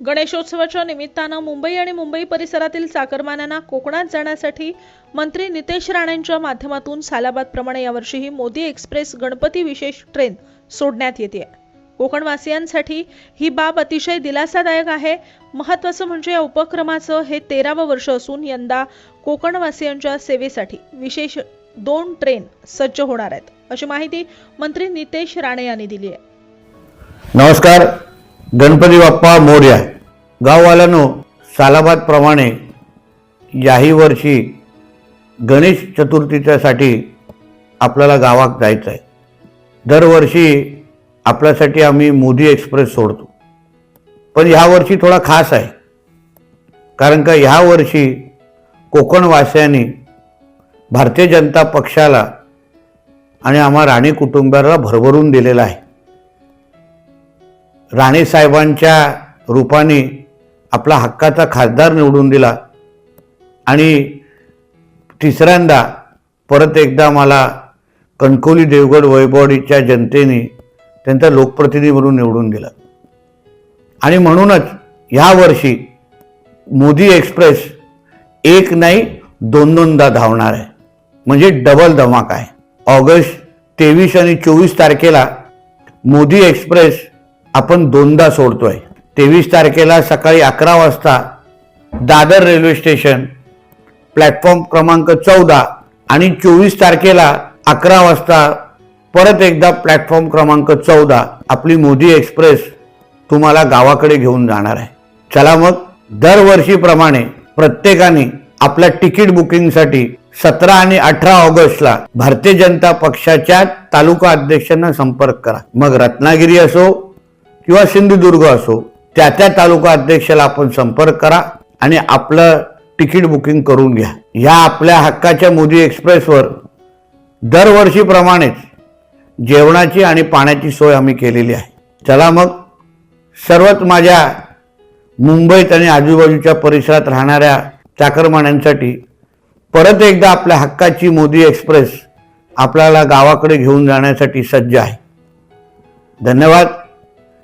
गणेशोत्सवाच्या निमित्तानं मुंबई आणि मुंबई परिसरातील चाकरमान्यांना कोकणात जाण्यासाठी मंत्री नितेश राणेंच्या माध्यमातून सालाबादप्रमाणे यावर्षीही मोदी एक्सप्रेस गणपती विशेष ट्रेन सोडण्यात येते कोकणवासियांसाठी ही बाब अतिशय दिलासादायक आहे. महत्वाचं म्हणजे या उपक्रमाचं हे तेरावं वर्ष असून यंदा कोकणवासियांच्या सेवेसाठी विशेष दोन ट्रेन सज्ज होणार आहेत. अशी माहिती मंत्री नितेश राणे यांनी दिली आहे. नमस्कार. गणपती बाप्पा मोर्या गाववाल्यानो सालाबादप्रमाणे याही वर्षी गणेश चतुर्थीच्यासाठी आपल्याला गावात जायचं आहे दरवर्षी आपल्यासाठी आम्ही मोदी एक्सप्रेस सोडतो. पण ह्यावर्षी थोडा खास आहे. कारण का ह्या वर्षी कोकणवासियांनी भारतीय जनता पक्षाला आणि आम्हा राणे कुटुंबाला भरभरून दिलेला आहे. राणेसाहेबांच्या रूपाने आपला हक्काचा खासदार निवडून दिला. आणि तिसऱ्यांदा परत एकदा मला कणकोली देवगड वैभवडीच्या जनतेने त्यांचा लोकप्रतिनिधी म्हणून निवडून दिला. आणि म्हणूनच ह्या वर्षी मोदी एक्सप्रेस एक नाही दोन दोनदा धावणार आहे. म्हणजे डबल धमाका आहे. ऑगस्ट तेवीस आणि चोवीस तारखेला मोदी एक्सप्रेस आपण दोनदा सोडतोय. तेवीस तारखेला सकाळी अकरा वाजता दादर रेल्वे स्टेशन प्लॅटफॉर्म क्रमांक चौदा आणि चोवीस तारखेला अकरा वाजता परत एकदा प्लॅटफॉर्म क्रमांक चौदा आपली मोदी एक्सप्रेस तुम्हाला गावाकडे घेऊन जाणार आहे. चला मग दरवर्षीप्रमाणे प्रत्येकाने आपल्या तिकीट बुकिंगसाठी सतरा आणि अठरा ऑगस्टला भारतीय जनता पक्षाच्या तालुका अध्यक्षांना संपर्क करा. मग रत्नागिरी असो किंवा सिंधुदुर्ग असो त्या त्या तालुका अध्यक्षाला आपण संपर्क करा आणि आपलं तिकीट बुकिंग करून घ्या. ह्या आपल्या हक्काच्या मोदी एक्सप्रेसवर दरवर्षीप्रमाणेच जेवणाची आणि पाण्याची सोय आम्ही केलेली आहे. चला मग सर्वच माझ्या मुंबईत आणि आजूबाजूच्या परिसरात राहणाऱ्या चाकरमान्यांसाठी परत एकदा आपल्या हक्काची मोदी एक्सप्रेस आपल्याला गावाकडे घेऊन जाण्यासाठी सज्ज आहे. धन्यवाद.